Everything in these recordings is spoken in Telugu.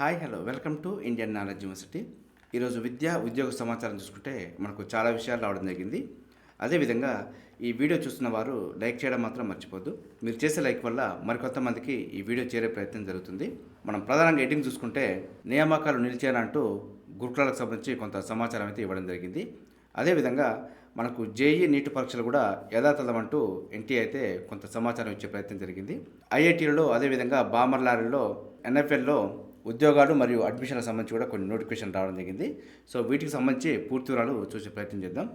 Hi hello. Welcome to Indian knowledge university. ఈరోజు విద్య ఉద్యోగ సమాచారం చూసుకుంటే మనకు చాలా విషయాలు రావడం జరిగింది. అదేవిధంగా ఈ వీడియో చూస్తున్న వారు లైక్ చేయడం మాత్రం మర్చిపోద్దు మీరు చేసే లైక్ వల్ల మరికొంతమందికి ఈ వీడియో చేరే ప్రయత్నం జరుగుతుంది. మనం ప్రధానంగా ఎడింగ్ చూసుకుంటే నియామకాలు నిలిచేనంటూ గురుకులాలకు సంబంధించి కొంత సమాచారం అయితే ఇవ్వడం జరిగింది. అదేవిధంగా మనకు జేఈ నీటి పరీక్షలు కూడా యథాతథం అంటూ ఎన్టీ అయితే కొంత సమాచారం ఇచ్చే ప్రయత్నం జరిగింది. ఐఐటీలలో అదేవిధంగా బామర్లారీలో ఎన్ఎఫ్ఎల్లో ఉద్యోగాలు మరియు అడ్మిషన్లకు సంబంధించి కూడా కొన్ని నోటిఫికేషన్ రావడం జరిగింది. సో వీటికి సంబంధించి పూర్తి వివరాలు చూసే ప్రయత్నం చేద్దాం.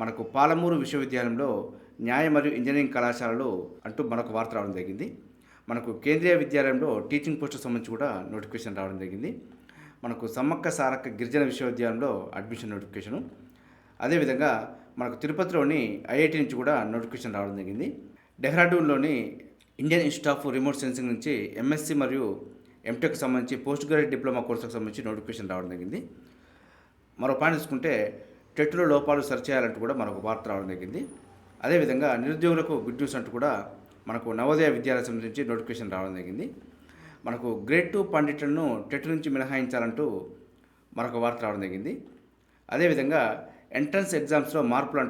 మనకు పాలమూరు విశ్వవిద్యాలయంలో న్యాయ మరియు ఇంజనీరింగ్ కళాశాలలు అంటూ మనకు వార్త రావడం జరిగింది. మనకు కేంద్రీయ విద్యాలయంలో టీచింగ్ పోస్టుకు సంబంధించి కూడా నోటిఫికేషన్ రావడం జరిగింది. మనకు సమ్మక్క సారక్క గిరిజన విశ్వవిద్యాలయంలో అడ్మిషన్ నోటిఫికేషను. అదేవిధంగా మనకు తిరుపతిలోని ఐఐటి నుంచి కూడా నోటిఫికేషన్ రావడం జరిగింది. డెహ్రాడూన్లోని Indian institute of remote sensing నుంచి ఎంఎస్సి మరియు ఎంటెక్ సంబంధించి పోస్ట్ గ్రాడ్యుయేట్ డిప్లొమా కోర్సుకు సంబంధించి నోటిఫికేషన్ రావడం జరిగింది. మరో పాయింట్ చూసుకుంటే టెట్లో లోపాలు సరిచేయాలంటూ కూడా మనకు వార్త రావడం జరిగింది. అదేవిధంగా నిరుద్యోగులకు గుడ్ న్యూస్ అంటూ కూడా మనకు నవోదయ విద్యాలయం సంబంధించి నోటిఫికేషన్ రావడం జరిగింది. మనకు గ్రేడ్ టూ పండితులను టెట్ నుంచి మినహాయించాలంటూ మరొక వార్త రావడం జరిగింది. అదేవిధంగా ఎంట్రన్స్ ఎగ్జామ్స్లో మార్పులు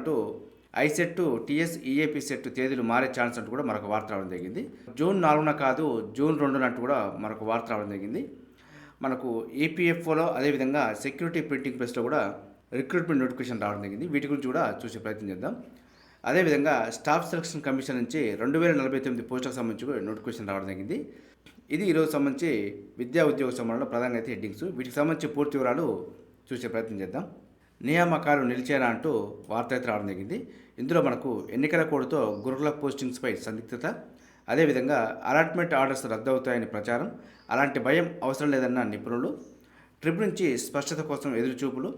ఐసెట్టు టీఎస్ ఈఏపీ సెట్ తేదీలు మారే ఛాన్స్ అంటూ కూడా మరొక వార్త రావడం జరిగింది. జూన్ నాలుగున కాదు జూన్ రెండున అంటూ కూడా మరొక వార్త రావడం జరిగింది. మనకు ఈపీఎఫ్ఓలో అదేవిధంగా సెక్యూరిటీ ప్రింటింగ్ ప్రెస్లో కూడా రిక్రూట్మెంట్ నోటిఫికేషన్ రావడం జరిగింది. వీటి గురించి కూడా చూసే ప్రయత్నం చేద్దాం. అదేవిధంగా స్టాఫ్ సెలక్షన్ కమిషన్ నుంచి రెండు వేల నలభై తొమ్మిది పోస్టులకు సంబంధించి నోటిఫికేషన్ రావడం జరిగింది. ఇది ఈరోజు సంబంధించి విద్యా ఉద్యోగ సంబంధంలో ప్రధానంగా అయితే హెడ్డింగ్స్. వీటికి సంబంధించి పూర్తి వివరాలు చూసే ప్రయత్నం చేద్దాం. నియామకాలు నిలిచేనా అంటూ వార్త అయితే రావడం జరిగింది. ఇందులో మనకు ఎన్నికల కోడ్తో గురుకుల పోస్టింగ్స్పై సందిగ్ధత అదేవిధంగా అలాట్మెంట్ ఆర్డర్స్ రద్దవుతాయని ప్రచారం అలాంటి భయం అవసరం లేదన్న నిపుణులు ట్రిప్ నుంచి స్పష్టత కోసం ఎదురుచూపులు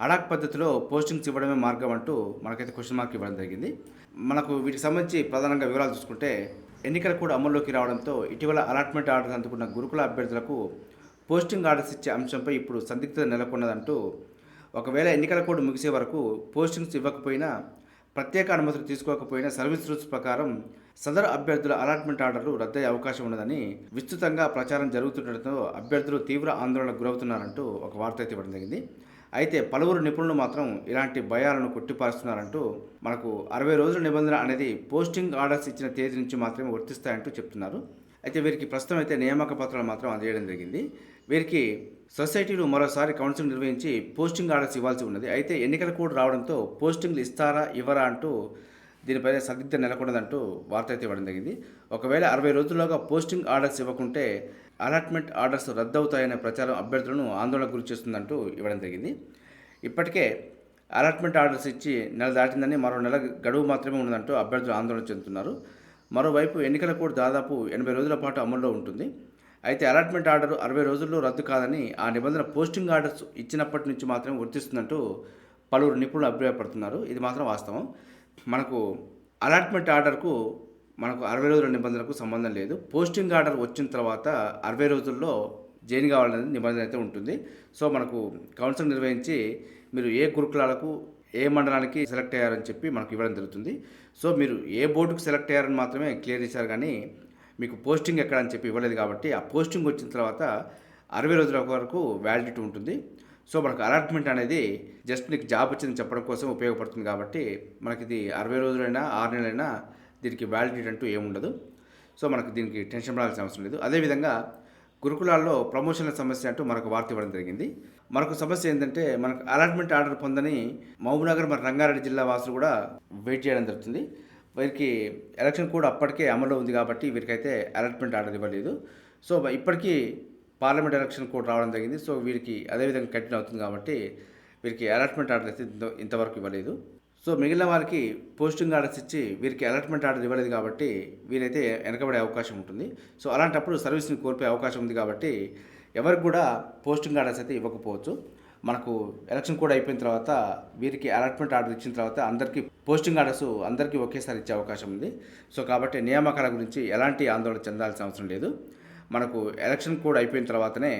అడాక్ పద్ధతిలో పోస్టింగ్స్ ఇవ్వడమే మార్గం అంటూ మనకైతే క్వశ్చన్ మార్క్ ఇవ్వడం జరిగింది. మనకు వీటికి సంబంధించి ప్రధానంగా వివరాలు చూసుకుంటే ఎన్నికలు కూడా అమల్లోకి రావడంతో ఇటీవల అలాట్మెంట్ ఆర్డర్స్ అందుకున్న గురుకుల అభ్యర్థులకు పోస్టింగ్ ఆర్డర్స్ ఇచ్చే అంశంపై ఇప్పుడు సందిగ్ధత నెలకొన్నదంటూ ఒకవేళ ఎన్నికల కోడ్ ముగిసే వరకు పోస్టింగ్స్ ఇవ్వకపోయినా ప్రత్యేక అనుమతులు తీసుకోకపోయినా సర్వీస్ రూల్స్ ప్రకారం సదరు అభ్యర్థుల అలాట్మెంట్ ఆర్డర్లు రద్దయ్యే అవకాశం ఉన్నదని విస్తృతంగా ప్రచారం జరుగుతుండటంతో అభ్యర్థులు తీవ్ర ఆందోళనకు గురవుతున్నారంటూ ఒక వార్త అయితే ఇవ్వడం జరిగింది. అయితే పలువురు నిపుణులు మాత్రం ఇలాంటి భయాలను కొట్టిపారుస్తున్నారంటూ మనకు అరవై రోజుల నిబంధన అనేది పోస్టింగ్ ఆర్డర్స్ ఇచ్చిన తేదీ నుంచి మాత్రమే వర్తిస్తాయంటూ చెప్తున్నారు. అయితే వీరికి ప్రస్తుతం అయితే నియామక పత్రాలు మాత్రం అందజేయడం జరిగింది. వీరికి సొసైటీలు మరోసారి కౌన్సిలింగ్ నిర్వహించి పోస్టింగ్ ఆర్డర్స్ ఇవ్వాల్సి ఉన్నది. అయితే ఎన్నికల కోడ్ రావడంతో పోస్టింగ్లు ఇస్తారా ఇవ్వరా అంటూ దీనిపైన సందిగ్ధ నెలకొన్నదంటూ వార్త అయితే ఇవ్వడం జరిగింది. ఒకవేళ అరవై రోజుల్లోగా పోస్టింగ్ ఆర్డర్స్ ఇవ్వకుంటే అలాట్మెంట్ ఆర్డర్స్ రద్దవుతాయనే ప్రచారం అభ్యర్థులను ఆందోళనకు గురి చేస్తుందంటూ ఇవ్వడం జరిగింది. ఇప్పటికే అలాట్మెంట్ ఆర్డర్స్ ఇచ్చి నెల దాటిందని మరో నెల గడువు మాత్రమే ఉందంటూ అభ్యర్థులు ఆందోళన చెందుతున్నారు. మరోవైపు ఎన్నికల కోడ్ దాదాపు ఎనభై రోజుల పాటు అమల్లో ఉంటుంది. అయితే అలాట్మెంట్ ఆర్డర్ అరవై రోజుల్లో రద్దు కాదని ఆ నిబంధన పోస్టింగ్ ఆర్డర్స్ ఇచ్చినప్పటి నుంచి మాత్రమే వర్తిస్తుందంటూ పలువురు నిపుణులు అభిప్రాయపడుతున్నారు. ఇది మాత్రం వాస్తవం. మనకు అలాట్మెంట్ ఆర్డర్కు మనకు అరవై రోజుల నిబంధనకు సంబంధం లేదు. పోస్టింగ్ ఆర్డర్ వచ్చిన తర్వాత అరవై రోజుల్లో జాయిన్ కావాలనేది నిబంధన అయితే ఉంటుంది. సో మనకు కౌన్సిల్ నిర్వహించి మీరు ఏ గురుకులాలకు ఏ మండలానికి సెలెక్ట్ అయ్యారని చెప్పి మనకు ఇవ్వడం జరుగుతుంది. సో మీరు ఏ బోర్డుకు సెలెక్ట్ అయ్యారని మాత్రమే క్లియర్ చేశారు కానీ మీకు పోస్టింగ్ ఎక్కడ అని చెప్పి ఇవ్వలేదు కాబట్టి ఆ పోస్టింగ్ వచ్చిన తర్వాత అరవై రోజుల వరకు వ్యాలిడిటీ ఉంటుంది. సో మనకు అలాట్మెంట్ అనేది జస్ట్ నీకు జాబ్ వచ్చిందని చెప్పడం కోసం ఉపయోగపడుతుంది కాబట్టి మనకి ఇది అరవై రోజులైనా ఆరు నెలలైనా దీనికి వ్యాలిడిటీ అంటూ ఏముండదు సో మనకు దీనికి టెన్షన్ పడాల్సిన అవసరం లేదు. అదేవిధంగా గురుకులాల్లో ప్రమోషన్ల సమస్య అంటూ మనకు వార్త ఇవ్వడం జరిగింది. మరొక సమస్య ఏంటంటే మనకు అలాట్మెంట్ ఆర్డర్ పొందని మహబూబ్నగర్ మరి రంగారెడ్డి జిల్లా వాసులు కూడా వెయిట్ చేయడం జరుగుతుంది. వీరికి ఎలక్షన్ కూడా అప్పటికే అమల్లో ఉంది కాబట్టి వీరికైతే అలాట్మెంట్ ఆర్డర్ ఇవ్వలేదు. సో ఇప్పటికీ పార్లమెంట్ ఎలక్షన్ కూడా రావడం జరిగింది. సో వీరికి అదేవిధంగా కంటిన్యూ అవుతుంది కాబట్టి వీరికి అలాట్మెంట్ ఆర్డర్ అయితే ఇంత- ఇంతవరకు ఇవ్వలేదు. సో మిగిలిన వారికి పోస్టింగ్ ఆర్డర్స్ ఇచ్చి వీరికి అలాట్మెంట్ ఆర్డర్ ఇవ్వలేదు కాబట్టి వీరైతే వెనకబడే అవకాశం ఉంటుంది. సో అలాంటప్పుడు సర్వీస్ని కోల్పోయే అవకాశం ఉంది కాబట్టి ఎవరికి కూడా పోస్టింగ్ ఆర్డర్స్ అయితే ఇవ్వకపోవచ్చు. మనకు ఎలక్షన్ కూడా అయిపోయిన తర్వాత వీరికి అలాట్మెంట్ ఆర్డర్ ఇచ్చిన తర్వాత అందరికీ పోస్టింగ్ ఆర్డర్స్ అందరికీ ఒకేసారి ఇచ్చే అవకాశం ఉంది. సో కాబట్టి నియామకాల గురించి ఎలాంటి ఆందోళన చెందాల్సిన అవసరం లేదు. మనకు ఎలక్షన్ కూడా అయిపోయిన తర్వాతనే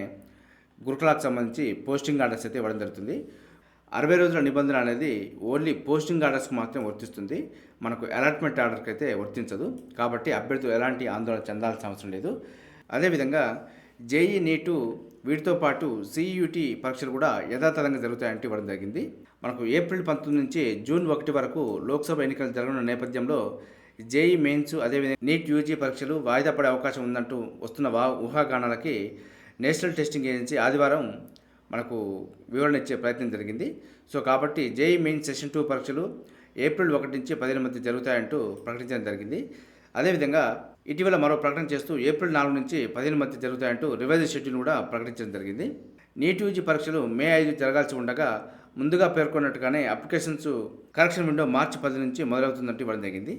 గురుకులాకు సంబంధించి పోస్టింగ్ ఆర్డర్స్ అయితే ఇవ్వడం జరుగుతుంది. అరవై రోజుల నిబంధన అనేది ఓన్లీ పోస్టింగ్ ఆర్డర్స్కి మాత్రం వర్తిస్తుంది. మనకు అలాట్మెంట్ ఆర్డర్కి అయితే వర్తించదు. కాబట్టి అభ్యర్థులు ఎలాంటి ఆందోళన చెందాల్సిన అవసరం లేదు. అదేవిధంగా జేఈ నీటు వీటితో పాటు సిఈయుటి పరీక్షలు కూడా యథాతథంగా జరుగుతాయంటూ ఇవ్వడం జరిగింది. మనకు ఏప్రిల్ పంతొమ్మిది నుంచి జూన్ ఒకటి వరకు లోక్సభ ఎన్నికలు జరగనున్న నేపథ్యంలో జేఈ మెయిన్స్ అదేవిధంగా నీట్ యూజీ పరీక్షలు వాయిదా పడే అవకాశం ఉందంటూ వస్తున్న వా ఊహాగానాలకి నేషనల్ టెస్టింగ్ ఏజెన్సీ ఆదివారం మనకు వివరణ ఇచ్చే ప్రయత్నం జరిగింది. సో కాబట్టి జేఈ మెయిన్ సెషన్ టూ పరీక్షలు ఏప్రిల్ ఒకటి నుంచి పదిహేను మధ్య జరుగుతాయంటూ ప్రకటించడం జరిగింది. అదేవిధంగా ఇటీవల మరో ప్రకటన చేస్తూ ఏప్రిల్ నాలుగు నుంచి పదిహేను మధ్య జరుగుతాయంటూ రివైజ్ షెడ్యూల్ కూడా ప్రకటించడం జరిగింది. నీట్ యూజీ పరీక్షలు మే ఐదు జరగాల్సి ఉండగా ముందుగా పేర్కొన్నట్టుగానే అప్లికేషన్స్ కరెక్షన్ విండో మార్చి పది నుంచి మొదలవుతుందంటూ ఇవ్వడం జరిగింది.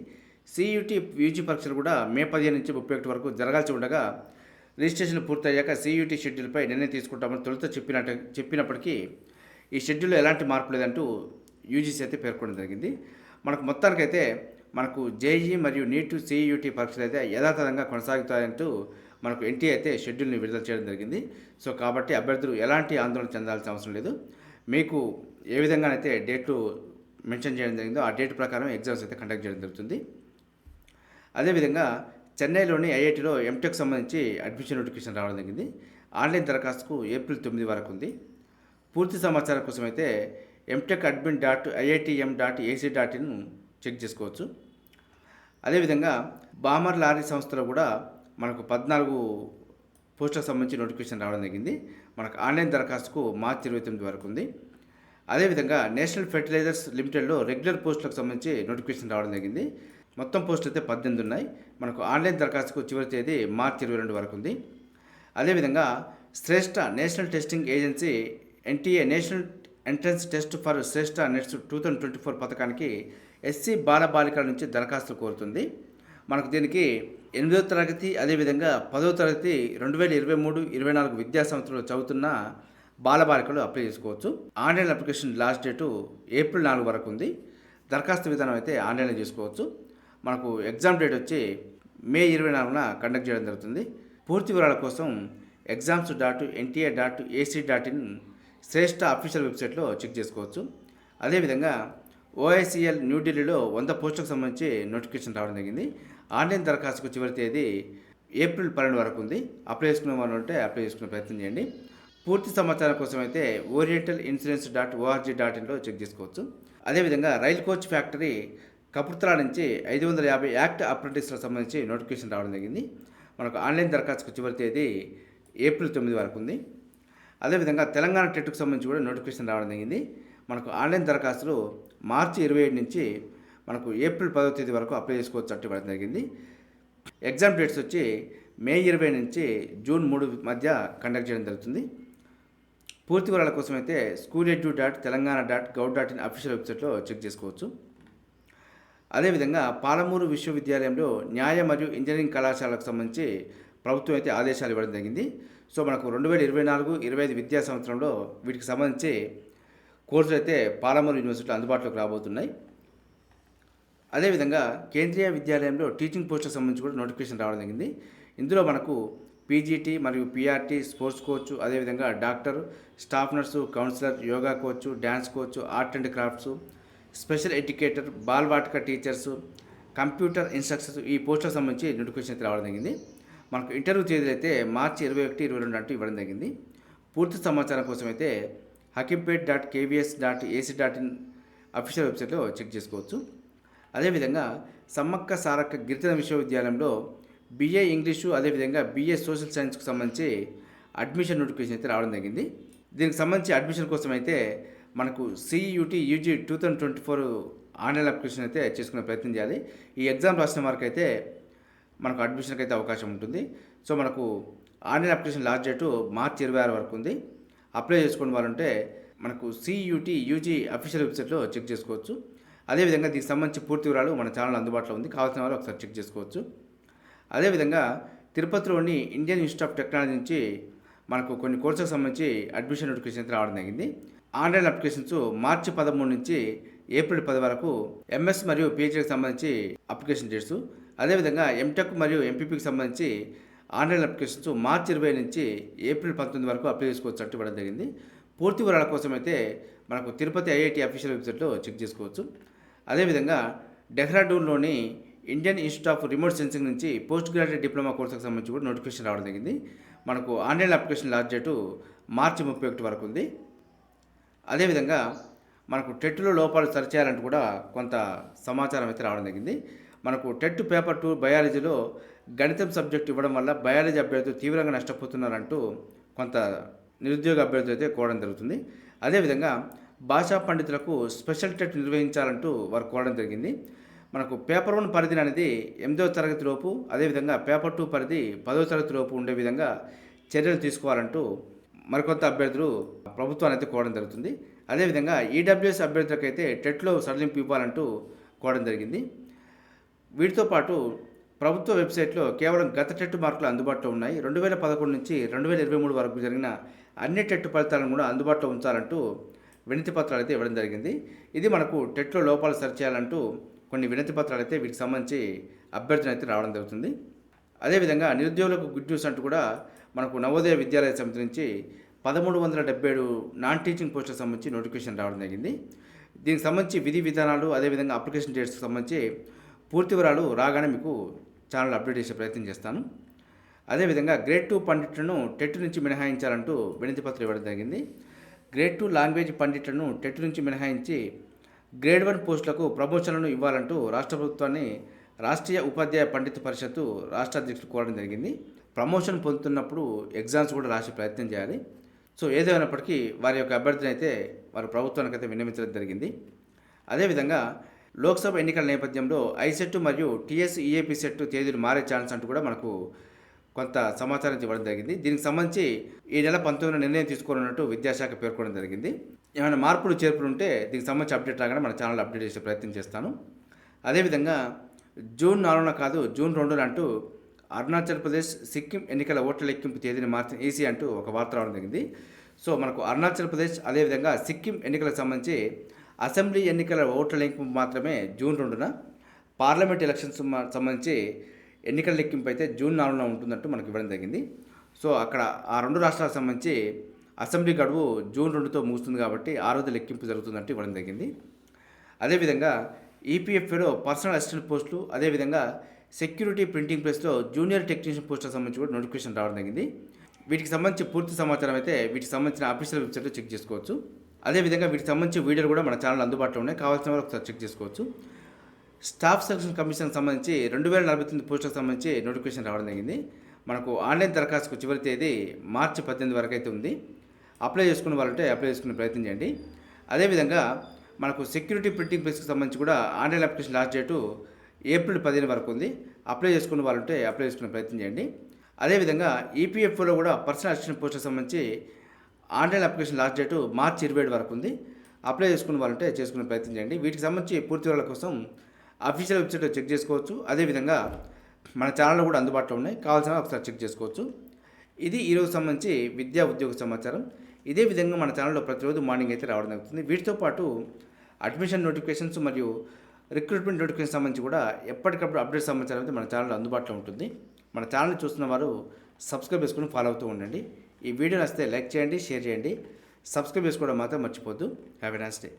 సియూటీ యూజీ పరీక్షలు కూడా మే పదిహేను నుంచి ముప్పై ఒకటి వరకు జరగాల్సి ఉండగా రిజిస్ట్రేషన్ పూర్తయ్యాక సియూటీ షెడ్యూల్పై నిర్ణయం తీసుకుంటామని తొలుత చెప్పినట్టు చెప్పినప్పటికీ ఈ షెడ్యూల్లో ఎలాంటి మార్పు లేదంటూ యూజీసీ అయితే పేర్కొనడం జరిగింది. మనకు మొత్తానికైతే మనకు జేఈ మరియు నీట్ సియూటీ పరీక్షలు అయితే యథాతథంగా కొనసాగుతాయంటూ మనకు ఎన్టీ అయితే షెడ్యూల్ని విడుదల చేయడం జరిగింది. సో కాబట్టి అభ్యర్థులు ఎలాంటి ఆందోళన చెందాల్సిన అవసరం లేదు. మీకు ఏ విధంగానైతే డేట్లు మెన్షన్ చేయడం జరిగిందో ఆ డేట్ ప్రకారం ఎగ్జామ్స్ అయితే కండక్ట్ చేయడం జరుగుతుంది. అదేవిధంగా చెన్నైలోని ఐఐటిలో ఎంటెక్ సంబంధించి అడ్మిషన్ నోటిఫికేషన్ రావడం జరిగింది. ఆన్లైన్ దరఖాస్తుకు ఏప్రిల్ తొమ్మిది వరకు ఉంది. పూర్తి సమాచారం కోసం అయితే mtech admin dot IITM dot AC dot in check చేసుకోవచ్చు. అదేవిధంగా బామర్ లారీ సంస్థలో కూడా మనకు పద్నాలుగు పోస్టులకు సంబంధించి నోటిఫికేషన్ రావడం జరిగింది. మనకు ఆన్లైన్ దరఖాస్తుకు మార్చి ఇరవై తొమ్మిది వరకు ఉంది. అదేవిధంగా నేషనల్ ఫెర్టిలైజర్స్ లిమిటెడ్లో రెగ్యులర్ పోస్టులకు సంబంధించి నోటిఫికేషన్ రావడం జరిగింది. మొత్తం పోస్టులు అయితే పద్దెనిమిది ఉన్నాయి. మనకు ఆన్లైన్ దరఖాస్తుకు చివరి తేదీ మార్చి ఇరవై రెండు వరకు ఉంది. అదేవిధంగా Shreshta national testing agency NTA national entrance test for Shreshta NETS two thousand twenty four పథకానికి ఎస్సీ బాలబాలికల నుంచి దరఖాస్తులు కోరుతుంది. మనకు దీనికి ఎనిమిదో తరగతి అదేవిధంగా పదో తరగతి రెండు వేల ఇరవై మూడు ఇరవై నాలుగు విద్యా సంవత్సరంలో చదువుతున్న బాలబాలికలు అప్లై చేసుకోవచ్చు. Online application last date April నాలుగు వరకు ఉంది. దరఖాస్తు విధానం అయితే ఆన్లైన్లో చేసుకోవచ్చు. మనకు ఎగ్జామ్ డేట్ వచ్చి మే ఇరవై నాలుగున కండక్ట్ చేయడం జరుగుతుంది. పూర్తి వివరాల కోసం exams dot NTA dot AC dot in Shreshta official వెబ్సైట్లో చెక్ చేసుకోవచ్చు. అదేవిధంగా ఓఐసీఎల్ న్యూఢిల్లీలో వంద పోస్టులకు సంబంధించి నోటిఫికేషన్ రావడం జరిగింది. ఆన్లైన్ దరఖాస్తుకు చివరి తేదీ ఏప్రిల్ పన్నెండు వరకు ఉంది. అప్లై చేసుకునే వాళ్ళు ఉంటే అప్లై చేసుకునే ప్రయత్నం చేయండి. పూర్తి సమాచారం కోసం అయితే oriental insurance dot ORG dot ఇన్లో check చేసుకోవచ్చు. అదేవిధంగా రైల్ కోచ్ ఫ్యాక్టరీ కపుర్తలా నుంచి ఐదు వందల యాభై యాక్ట్ అప్రెంటిస్లకు సంబంధించి నోటిఫికేషన్ రావడం జరిగింది. మనకు ఆన్లైన్ దరఖాస్తుకు చివరి తేదీ ఏప్రిల్ తొమ్మిది వరకు ఉంది. అదేవిధంగా తెలంగాణ టెట్కు సంబంధించి కూడా నోటిఫికేషన్ రావడం జరిగింది. మనకు ఆన్లైన్ దరఖాస్తులు మార్చి ఇరవై ఏడు నుంచి మనకు ఏప్రిల్ పదో తేదీ వరకు అప్లై చేసుకోవచ్చు అంటే ఇవ్వడం జరిగింది. ఎగ్జామ్ డేట్స్ వచ్చి మే ఇరవై నుంచి జూన్ మూడు మధ్య కండక్ట్ చేయడం జరుగుతుంది. పూర్తి వివరాల కోసం అయితే school edu dot Telangana dot gov dot in official వెబ్సైట్లో చెక్ చేసుకోవచ్చు. అదేవిధంగా పాలమూరు విశ్వవిద్యాలయంలో న్యాయ మరియు ఇంజనీరింగ్ కళాశాలకు సంబంధించి ప్రభుత్వం అయితే ఆదేశాలు ఇవ్వడం జరిగింది. సో మనకు రెండు వేల ఇరవై నాలుగు ఇరవై ఐదు విద్యా సంవత్సరంలో వీటికి సంబంధించి కోర్సులు అయితే పాలమూరు యూనివర్సిటీలో అందుబాటులోకి రాబోతున్నాయి. అదేవిధంగా కేంద్రీయ విద్యాలయంలో టీచింగ్ పోస్టులకు సంబంధించి కూడా నోటిఫికేషన్ రావడం జరిగింది. ఇందులో మనకు పీజీటీ మరియు పీఆర్టీ స్పోర్ట్స్ కోచ్ అదేవిధంగా doctor staff nurse counsellor yoga coach dance coach art and crafts special educator Bal Vatika teachers computer instructors ఈ పోస్టులకు సంబంధించి నోటిఫికేషన్ అయితే రావడం జరిగింది. మనకు ఇంటర్వ్యూ తేదీలు అయితే మార్చి ఇరవై ఒకటి ఇరవై రెండు అంటూ ఇవ్వడం జరిగింది. పూర్తి సమాచారం కోసం అయితే Hakimpet dot KVS dot AC dot in official వెబ్సైట్లో చెక్ చేసుకోవచ్చు. అదేవిధంగా సమ్మక్క సారక్క గిరిజన విశ్వవిద్యాలయంలో బిఏ ఇంగ్లీషు అదేవిధంగా బిఏ సోషల్ సైన్స్కి సంబంధించి అడ్మిషన్ నోటిఫికేషన్ అయితే రావడం జరిగింది. దీనికి సంబంధించి అడ్మిషన్ కోసం అయితే మనకు CUET UG two thousand twenty four online application అయితే చేసుకునే ప్రయత్నం చేయాలి. ఈ ఎగ్జామ్ రాసిన వారికి అయితే మనకు అడ్మిషన్కి అయితే అవకాశం ఉంటుంది. సో మనకు online application last date March ఇరవై ఆరు వరకు ఉంది. అప్లై చేసుకుని వాళ్ళుంటే మనకు సియూటీ యూజీ అఫీషియల్ వెబ్సైట్లో చెక్ చేసుకోవచ్చు. అదేవిధంగా దీనికి సంబంధించి పూర్తి వివరాలు మన ఛానల్ అందుబాటులో ఉంది. కావాల్సిన వాళ్ళు ఒకసారి చెక్ చేసుకోవచ్చు. అదేవిధంగా తిరుపతిలోని ఇండియన్ ఇన్స్టిట్యూట్ ఆఫ్ టెక్నాలజీ నుంచి మనకు కొన్ని కోర్సులకు సంబంధించి అడ్మిషన్ నోటిఫికేషన్ అయితే రావడం జరిగింది. ఆన్లైన్ అప్లికేషన్స్ మార్చి పదమూడు నుంచి ఏప్రిల్ పది వరకు ఎంఎస్ మరియు పిహెచ్డికి సంబంధించి అప్లికేషన్ డేట్స్ అదేవిధంగా ఎంటెక్ మరియు ఎంపీపీకి సంబంధించి ఆన్లైన్ అప్లికేషన్స్ మార్చి ఇరవై నుంచి ఏప్రిల్ పంతొమ్మిది వరకు అప్లై చేసుకోవచ్చు అంటూ ఇవ్వడం జరిగింది. పూర్తి వివరాల కోసం అయితే మనకు తిరుపతి ఐఐటి అఫీషియల్ వెబ్సైట్లో చెక్ చేసుకోవచ్చు. అదేవిధంగా డెహ్రాడూన్లోని Indian institute of remote sensing నుంచి పోస్ట్ గ్రాడ్యుయేట్ డిప్లొమా కోర్సుకు సంబంధించి కూడా నోటిఫికేషన్ రావడం జరిగింది. మనకు online application launch date March ముప్పై ఒకటి వరకు ఉంది. అదేవిధంగా మనకు టెట్లో లోపాలు సరిచేయాలంటూ కూడా కొంత సమాచారం అయితే రావడం జరిగింది. మనకు టెట్ పేపర్ టూ బయాలజీలో గణితం సబ్జెక్ట్ ఇవ్వడం వల్ల బయాలజీ అభ్యర్థులు తీవ్రంగా నష్టపోతున్నారంటూ కొంత నిరుద్యోగ అభ్యర్థులు అయితే కోరడం జరుగుతుంది. అదేవిధంగా భాషా పండితులకు స్పెషల్ టెట్ నిర్వహించాలంటూ వారు కోరడం జరిగింది. మనకు పేపర్ వన్ పరిధి అనేది ఎనిమిదవ తరగతి లోపు అదేవిధంగా పేపర్ టూ పరిధి పదవ తరగతి లోపు ఉండే విధంగా చర్యలు తీసుకోవాలంటూ మరికొంత అభ్యర్థులు ప్రభుత్వాన్ని అయితే కోరడం జరుగుతుంది. అదేవిధంగా ఈడబ్ల్యూఎస్ అభ్యర్థులకైతే టెట్లో సడలింపు ఇవ్వాలంటూ కోరడం జరిగింది. వీటితో పాటు ప్రభుత్వ వెబ్సైట్లో కేవలం గత టెట్ మార్కులు అందుబాటులో ఉన్నాయి. రెండు వేల పదకొండు నుంచి రెండు వేల ఇరవై మూడు వరకు జరిగిన అన్ని టెట్ ఫలితాలను కూడా అందుబాటులో ఉంచాలంటూ వినతి పత్రాలు అయితే ఇవ్వడం జరిగింది. ఇది మనకు టెట్లో లోపాలు సరిచేయాలంటూ కొన్ని వినతి పత్రాలు అయితే వీటికి సంబంధించి అభ్యర్థన అయితే రావడం జరుగుతుంది. అదేవిధంగా నిరుద్యోగులకు గుడ్ న్యూస్ అంటూ కూడా మనకు నవోదయ విద్యాలయ సమితి నుంచి పదమూడు వందల డెబ్బై ఏడు నాన్ టీచింగ్ పోస్టులకు సంబంధించి నోటిఫికేషన్ రావడం జరిగింది. దీనికి సంబంధించి విధి విధానాలు అదేవిధంగా అప్లికేషన్ డేట్స్కి సంబంధించి పూర్తి వివరాలు రాగానే మీకు ఛానల్ అప్డేట్ చేసే ప్రయత్నం చేస్తాను. అదేవిధంగా గ్రేడ్ టూ పండిట్లను టెట్ నుంచి మినహాయించాలంటూ వినతి పత్రం ఇవ్వడం జరిగింది. గ్రేడ్ టూ లాంగ్వేజ్ పండిట్లను టెట్ నుంచి మినహాయించి గ్రేడ్ వన్ పోస్టులకు ప్రమోషన్లను ఇవ్వాలంటూ రాష్ట్ర ప్రభుత్వాన్ని రాష్ట్రీయ ఉపాధ్యాయ పండిత పరిషత్తు రాష్ట్ర అధ్యక్షుడు కోరడం జరిగింది. ప్రమోషన్ పొందుతున్నప్పుడు ఎగ్జామ్స్ కూడా రాసే ప్రయత్నం చేయాలి. సో ఏదేమైనప్పటికీ వారి యొక్క అభ్యర్థిని అయితే వారు ప్రభుత్వానికైతే విన్నవించడం జరిగింది. అదేవిధంగా లోక్సభ ఎన్నికల నేపథ్యంలో ఐసెట్ మరియు టీఎస్ ఈఏపీ సెట్ తేదీలు మారే ఛాన్స్ అంటూ కూడా మనకు కొంత సమాచారం ఇవ్వడం జరిగింది. దీనికి సంబంధించి ఈ నెల పంతొమ్మిదిన నిర్ణయం తీసుకోనున్నట్టు విద్యాశాఖ పేర్కొనడం జరిగింది. ఏమైనా మార్పులు చేర్పులు ఉంటే దీనికి సంబంధించి అప్డేట్ రాగానే మన ఛానల్ అప్డేట్ చేసే ప్రయత్నం చేస్తాను. అదేవిధంగా జూన్ నాలుగున కాదు జూన్ రెండున అంటూ అరుణాచల్ ప్రదేశ్ సిక్కిం ఎన్నికల ఓట్ల లెక్కింపు తేదీని మార్చిన ఈసీ అంటూ ఒక వార్త రావడం జరిగింది. సో మనకు అరుణాచల్ ప్రదేశ్ అదేవిధంగా సిక్కిం ఎన్నికలకు సంబంధించి అసెంబ్లీ ఎన్నికల ఓట్ల లెక్కింపు మాత్రమే జూన్ రెండున. పార్లమెంట్ ఎలక్షన్స్ సంబంధించి ఎన్నికల లెక్కింపు అయితే జూన్ నాలుగున ఉంటుందంటూ మనకు ఇవ్వడం జరిగింది. సో అక్కడ ఆ రెండు రాష్ట్రాలకు సంబంధించి అసెంబ్లీ గడువు జూన్ రెండుతో ముగుస్తుంది కాబట్టి ఆ రోజు లెక్కింపు జరుగుతుందంటూ ఇవ్వడం జరిగింది. అదేవిధంగా ఈపీఎఫ్ఏలో పర్సనల్ అసిస్టెంట్ పోస్టులు అదేవిధంగా సెక్యూరిటీ ప్రింటింగ్ ప్రెస్లో జూనియర్ టెక్నీషియన్ పోస్టులకు సంబంధించి కూడా నోటిఫికేషన్ రావడం జరిగింది. వీటికి సంబంధించి పూర్తి సమాచారం అయితే వీటికి సంబంధించిన అఫీషియల్ వెబ్సైట్లో చెక్ చేసుకోవచ్చు. అదేవిధంగా వీటికి సంబంధించి వీడియోలు కూడా మన ఛానల్ అందుబాటులో ఉన్నాయి. కావాల్సిన వాళ్ళు ఒకసారి చెక్ చేసుకోవచ్చు. స్టాఫ్ సెలక్షన్ కమిషన్ సంబంధించి రెండు వేల నలభై తొమ్మిది పోస్టులకు సంబంధించి నోటిఫికేషన్ రావడం జరిగింది. మనకు ఆన్లైన్ దరఖాస్తుకు చివరి తేదీ మార్చి పద్దెనిమిది వరకు అయితే ఉంది. అప్లై చేసుకునే వాళ్ళంటే అప్లై చేసుకునే ప్రయత్నం చేయండి. అదేవిధంగా మనకు సెక్యూరిటీ ప్రింటింగ్ ప్రెస్కి సంబంధించి కూడా online application last date April పదిహేను వరకు ఉంది. అప్లై చేసుకునే వాళ్ళంటే అప్లై చేసుకునే ప్రయత్నం చేయండి. అదేవిధంగా ఈపీఎఫ్ఓలో కూడా పర్సనల్ అసిస్టెంట్ పోస్టులకు సంబంధించి online application last date March ఇరవై ఏడు వరకు ఉంది. అప్లై చేసుకున్న వాళ్ళంటే చేసుకునే ప్రయత్నం చేయండి. వీటికి సంబంధించి పూర్తి వివరాల కోసం అఫీషియల్ వెబ్సైట్లో చెక్ చేసుకోవచ్చు. అదేవిధంగా మన ఛానల్లో కూడా అందుబాటులో ఉన్నాయి. కావాల్సిన ఒకసారి చెక్ చేసుకోవచ్చు. ఇది ఈరోజు సంబంధించి విద్యా ఉద్యోగ సమాచారం. ఇదే విధంగా మన ఛానల్లో ప్రతిరోజు మార్నింగ్ అయితే రావడం జరుగుతుంది. వీటితో పాటు అడ్మిషన్ నోటిఫికేషన్స్ మరియు రిక్రూట్మెంట్ నోటిఫికేషన్ సంబంధించి కూడా ఎప్పటికప్పుడు అప్డేట్ సమాచారం అయితే మన ఛానల్లో అందుబాటులో ఉంటుంది. మన ఛానల్ చూస్తున్న వారు సబ్స్క్రైబ్ చేసుకుని ఫాలో అవుతూ ఉండండి. ఈ వీడియో నచ్చితే లైక్ చేయండి షేర్ చేయండి. సబ్స్క్రైబ్ చేసుకోవడం మాత్రం మర్చిపోద్దు. Have a nice day